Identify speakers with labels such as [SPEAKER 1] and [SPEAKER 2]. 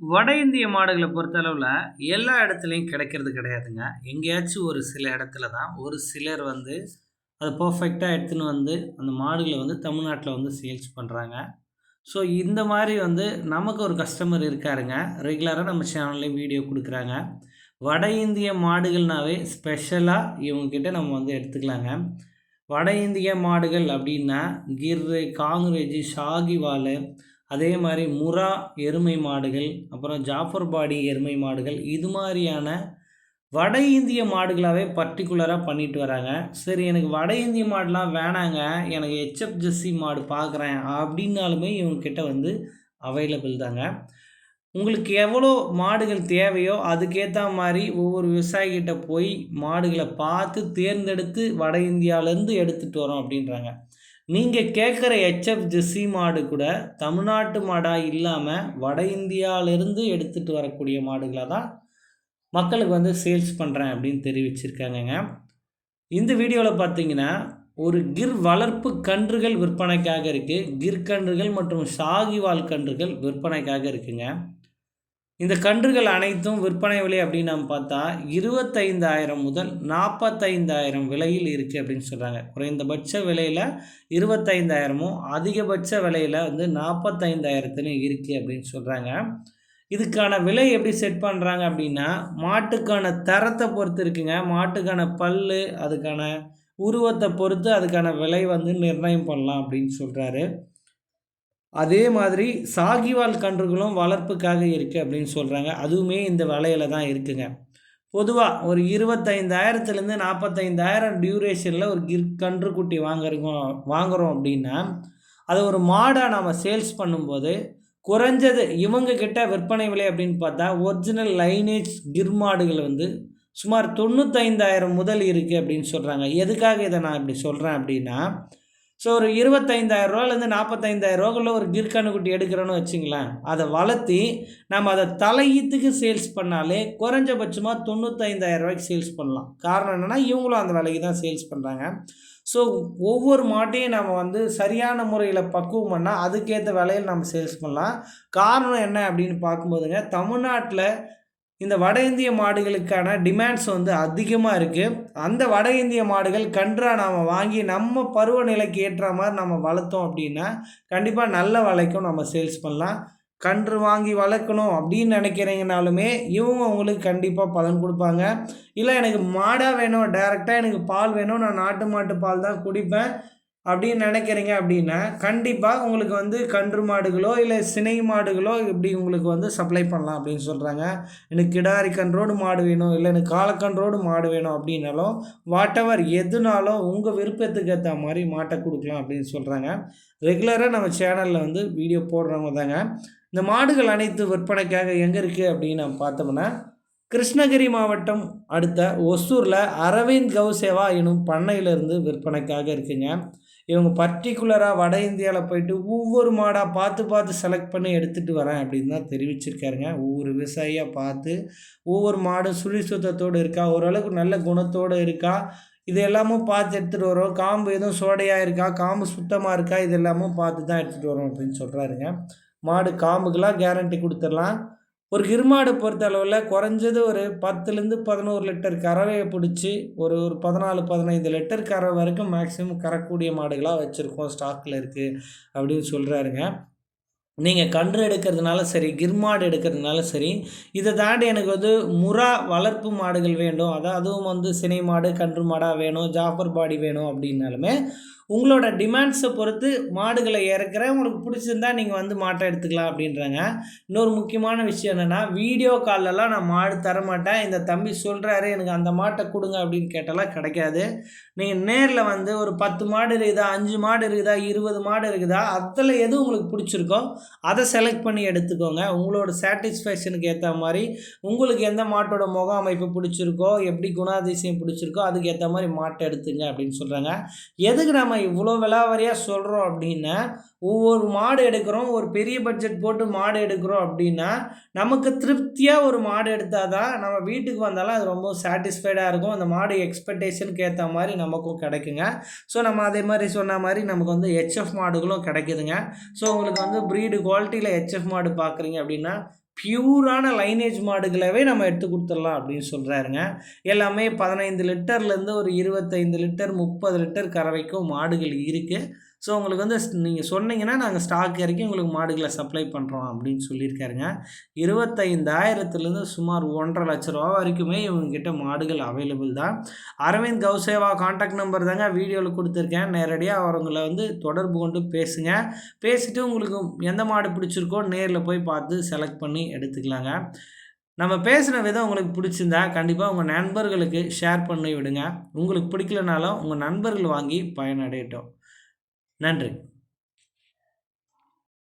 [SPEAKER 1] வட இந்திய மாடுகளை பொறுத்தளவில் எல்லா இடத்துலையும் கிடைக்கிறது கிடையாதுங்க. எங்கேயாச்சும் ஒரு சில இடத்துல தான் ஒரு சிலர் வந்து அதை பர்ஃபெக்டாக எடுத்துன்னு வந்து அந்த மாடுகளை வந்து தமிழ்நாட்டில் வந்து சேல்ஸ் பண்ணுறாங்க ஸோ இந்த மாதிரி வந்து நமக்கு ஒரு கஸ்டமர் இருக்காருங்க. ரெகுலராக நம்ம சேனல்லையும் வீடியோ கொடுக்குறாங்க. வட இந்திய மாடுகள்னாவே ஸ்பெஷலாக இவங்கக்கிட்ட நம்ம வந்து எடுத்துக்கலாங்க. வட இந்திய மாடுகள் அப்படின்னா கிர்ரு காங்கிரேஜி ஷாகிவாலு அதே மாதிரி முரா எருமை மாடுகள் அப்புறம் ஜாஃபர்பாடி எருமை மாடுகள் இது மாதிரியான வட இந்திய மாடுகளாகவே பர்டிகுலராக பண்ணிட்டு வராங்க. சரி எனக்கு வட இந்திய மாடுலாம் வேணாங்க எனக்கு ஹெச்எஃப் ஜெஸ்ஸி மாடு பார்க்குறேன் அப்படின்னாலுமே இவங்கக்கிட்ட வந்து அவைலபிள் தாங்க. உங்களுக்கு எவ்வளோ மாடுகள் தேவையோ அதுக்கேற்ற மாதிரி ஒவ்வொரு விவசாயிகிட்ட போய் மாடுகளை பார்த்து தேர்ந்தெடுத்து வட இந்தியாவிலேருந்து எடுத்துகிட்டு வரோம் அப்படின்றாங்க. நீங்கள் கேட்குற ஹெச்எஃப் ஜெஸ்ஸி மாடு கூட தமிழ்நாட்டு மாடாக இல்லாமல் வட இந்தியாவிலேருந்து எடுத்துகிட்டு வரக்கூடிய மாடுகளாக தான் மக்களுக்கு வந்து சேல்ஸ் பண்ணுறேன் அப்படின்னு தெரிவிச்சிருக்காங்கங்க. இந்த வீடியோவில் பார்த்தீங்கன்னா ஒரு கிர் வளர்ப்பு கன்றுகள் விற்பனைக்காக இருக்குது கிர் கன்றுகள் மற்றும் ஷாகிவால் கன்றுகள் விற்பனைக்காக இருக்குங்க. இந்த கன்றுகள் அனைத்தும் விற்பனை விலை அப்படின்னு நம்ம பார்த்தா இருபத்தைந்தாயிரம் முதல் நாற்பத்தைந்தாயிரம் விலையில் இருக்குது அப்படின்னு சொல்கிறாங்க குறைந்தபட்ச விலையில் இருபத்தைந்தாயிரமும் அதிகபட்ச விலையில் வந்து நாற்பத்தைந்தாயிரத்துலையும் இருக்குது அப்படின்னு சொல்கிறாங்க இதுக்கான விலை எப்படி செட் பண்ணுறாங்க அப்படின்னா மாட்டுக்கான தரத்தை பொறுத்து இருக்குங்க. மாட்டுக்கான பல் அதுக்கான உருவத்தை பொறுத்து அதுக்கான விலை வந்து நிர்ணயம் பண்ணலாம் அப்படின்னு சொல்கிறாரு அதே மாதிரி சாகிவால் கன்றுகளும் வளர்ப்புக்காக இருக்குது அப்படின்னு சொல்கிறாங்க அதுவுமே இந்த வலையில் தான் இருக்குங்க. பொதுவாக ஒரு இருபத்தைந்தாயிரத்துலேருந்து நாற்பத்தைந்தாயிரம் டியூரேஷனில் ஒரு கிர் கன்று குட்டி வாங்குறோம் வாங்குகிறோம் அப்படின்னா அதை ஒரு மாடாக நம்ம சேல்ஸ் பண்ணும்போது குறைஞ்சது இவங்கக்கிட்ட விற்பனை விலை அப்படின்னு பார்த்தா ஒரிஜினல் லைனேஜ் கிர் மாடுகள் வந்து சுமார் தொண்ணூத்தைந்தாயிரம் முதல் இருக்குது அப்படின்னு சொல்கிறாங்க எதுக்காக இதை நான் இப்படி சொல்கிறேன் அப்படின்னா ஸோ ஒரு இருபத்தைந்தாயிரம் ரூபாலேருந்து நாற்பத்தைந்தாயிரம் ரூபாக்குள்ள ஒரு கிர்கானு குட்டி எடுக்கிறோன்னு வச்சுங்களேன். அதை வளர்த்தி நம்ம அதை தலையீத்துக்கு சேல்ஸ் பண்ணாலே குறைஞ்சபட்சமாக தொண்ணூத்தைந்தாயிரம் ரூபாய்க்கு சேல்ஸ் பண்ணலாம். காரணம் என்னென்னா இவங்களும் அந்த விலைக்கு தான் சேல்ஸ் பண்ணுறாங்க ஸோ ஒவ்வொரு மாட்டையும் நம்ம வந்து சரியான முறையில் பக்குவம் பண்ணால் அதுக்கேற்ற விலையில் நம்ம சேல்ஸ் பண்ணலாம். காரணம் என்ன அப்படின்னு பார்க்கும்போதுங்க தமிழ்நாட்டில் இந்த வட இந்திய மாடுகளுக்கான டிமாண்ட்ஸ் வந்து அதிகமாக இருக்குது அந்த வட இந்திய மாடுகள் கன்றாக நாம் வாங்கி நம்ம பருவநிலைக்கு ஏற்ற மாதிரி நம்ம வளர்த்தோம் அப்படின்னா கண்டிப்பாக நல்ல விலைக்கும் நம்ம சேல்ஸ் பண்ணலாம். கன்று வாங்கி வளர்க்கணும் அப்படின்னு நினைக்கிறீங்கனாலுமே இவங்க உங்களுக்கு கண்டிப்பாக பலன் கொடுப்பாங்க. இல்லை எனக்கு மாடாக வேணும் டேரெக்டாக எனக்கு பால் வேணும் நான் நாட்டு மாட்டு பால் தான் குடிப்பேன். அப்படின்னு நினைக்கிறீங்க அப்படின்னா கண்டிப்பாக உங்களுக்கு வந்து கன்று மாடுகளோ இல்லை சினை மாடுகளோ இப்படி உங்களுக்கு வந்து சப்ளை பண்ணலாம் அப்படின்னு சொல்கிறாங்க எனக்கு கிடாரி கன்றோடு மாடு வேணும் இல்லை எனக்கு காலக்கன்றோடு மாடு வேணும் அப்படின்னாலும் வாட் எவர் எதுனாலும் உங்கள் விருப்பத்துக்கு ஏற்ற மாதிரி மாட்டை கொடுக்கலாம் அப்படின்னு சொல்கிறாங்க ரெகுலராக நம்ம சேனலில் வந்து வீடியோ போடுறவங்க தாங்க. இந்த மாடுகள் அனைத்து விற்பனைக்காக எங்கே இருக்குது அப்படின்னு நம்ம பார்த்தோம்னா கிருஷ்ணகிரி மாவட்டம் அடுத்த ஒசூரில் அரவிந்த் கௌசேவா எனும் பண்ணையிலிருந்து விற்பனைக்காக இருக்குங்க. இவங்க பர்டிகுலராக வட இந்தியாவில் போயிட்டு ஒவ்வொரு மாடாக பார்த்து பார்த்து செலக்ட் பண்ணி எடுத்துகிட்டு வரேன் அப்படின்னு தான் தெரிவிச்சிருக்காருங்க. ஒவ்வொரு விவசாயியாக பார்த்து ஒவ்வொரு மாடும் சுழி சுத்தத்தோடு இருக்கா ஓரளவுக்கு நல்ல குணத்தோடு இருக்கா இது எல்லாமும் பார்த்து எடுத்துகிட்டு வரோம். காம்பு எதுவும் சோடையாக இருக்கா காம்பு சுத்தமாக இருக்கா இது எல்லாமும் பார்த்து தான் எடுத்துகிட்டு வரோம் அப்படின்னு சொல்கிறாருங்க மாடு காம்புக்கெலாம் கேரண்டி கொடுத்துடலாம். ஒரு கிருமாடு பொறுத்த அளவில் குறைஞ்சது ஒரு பத்துலேருந்து பதினோரு லிட்டர் கறவையை பிடிச்சி ஒரு ஒரு பதினாலு பதினைந்து லிட்டர் கறவை வரைக்கும் மேக்ஸிமம் கறக்கூடிய மாடுகளாக வச்சுருக்கோம் ஸ்டாக்கில் இருக்குது அப்படின்னு சொல்கிறாருங்க நீங்கள் கன்று எடுக்கிறதுனால சரி கிர்மாடு எடுக்கிறதுனால சரி இதை தாண்டி எனக்கு வந்து முறா வளர்ப்பு மாடுகள் வேண்டும். அதான் அதுவும் வந்து சினை மாடு கன்று மாடாக வேணும் ஜாஃபர் பாடி வேணும் அப்படின்னாலுமே உங்களோட டிமாண்ட்ஸை பொறுத்து மாடுகளை இறக்குற உங்களுக்கு பிடிச்சிருந்தா நீங்கள் வந்து மாட்டை எடுத்துக்கலாம் அப்படின்றாங்க. இன்னொரு முக்கியமான விஷயம் என்னென்னா வீடியோ கால்லலாம் நான் மாடு தர மாட்டேன் இந்த தம்பி சொல்கிறாரு எனக்கு அந்த மாட்டை கொடுங்க அப்படின்னு கேட்டாலாம் கிடைக்காது. நீங்கள் நேரில் வந்து ஒரு பத்து மாடு இருக்குதா அஞ்சு மாடு இருக்குதா இருபது மாடு இருக்குதா அதில் எது உங்களுக்கு பிடிச்சிருக்கோ அதை செலக்ட் பண்ணி எடுத்துக்கோங்க. உங்களோட சாட்டிஸ்ஃபேக்ஷனுக்கு ஏற்ற மாதிரி உங்களுக்கு எந்த மாட்டோட முக அமைப்பு பிடிச்சிருக்கோ எப்படி குணாதிசயம் பிடிச்சிருக்கோ அதுக்கு ஏற்ற மாதிரி மாட்டை எடுத்துங்க அப்படின்னு சொல்கிறாங்க எதுக்கு நம்ம இவ்வளோ விலாவரியாக சொல்கிறோம் அப்படின்னா ஒவ்வொரு மாடு எடுக்கிறோம் ஒரு பெரிய பட்ஜெட் போட்டு மாடு எடுக்கிறோம் அப்படின்னா நமக்கு திருப்தியாக ஒரு மாடு எடுத்தால் தான் நம்ம வீட்டுக்கு வந்தாலும் அது ரொம்ப சாட்டிஸ்ஃபைடாக இருக்கும். அந்த மாடு எக்ஸ்பெக்டேஷனுக்கு ஏற்ற மாதிரி நமக்கும் கிடைக்குங்க. ஸோ நம்ம அதே மாதிரி சொன்ன மாதிரி நமக்கு வந்து ஹெச்எஃப் மாடுகளும் கிடைக்குதுங்க. ஸோ உங்களுக்கு வந்து ப்ரீடு குவாலிட்டியில் ஹெச்எஃப் மாடு பார்க்குறீங்க அப்படின்னா பியூரான லைனேஜ் மாடுகளவே நம்ம எடுத்து கொடுத்துடலாம் அப்படின்னு சொல்கிறாருங்க எல்லாமே பதினைந்து லிட்டர்லேருந்து ஒரு இருபத்தைந்து லிட்டர் முப்பது லிட்டர் கறவைக்கும் மாடுகள் இருக்குது ஸோ உங்களுக்கு வந்து நீங்கள் சொன்னீங்கன்னா நாங்கள் ஸ்டாக் இறக்கி உங்களுக்கு மாடுகளை சப்ளை பண்ணுறோம் அப்படின்னு சொல்லியிருக்காருங்க. இருபத்தைந்தாயிரத்துலேருந்து சுமார் ஒன்றரை லட்ச ரூபா வரைக்குமே இவங்ககிட்ட மாடுகள் அவைலபிள் தான். அரவிந்த் கௌசேவா காண்டாக்ட் நம்பர் தாங்க வீடியோவில் கொடுத்துருக்கேன். நேரடியாக அவங்களை வந்து தொடர்பு கொண்டு பேசுங்க. பேசிவிட்டு உங்களுக்கு எந்த மாடு பிடிச்சிருக்கோ நேரில் போய் பார்த்து செலக்ட் பண்ணி எடுத்துக்கலாங்க. நம்ம பேசுகிற விதம் உங்களுக்கு பிடிச்சிருந்தா கண்டிப்பாக உங்கள் நண்பர்களுக்கு ஷேர் பண்ணி விடுங்க. உங்களுக்கு பிடிக்கலனாலும் உங்கள் நண்பர்கள் வாங்கி பயனடையட்டும். நன்றி.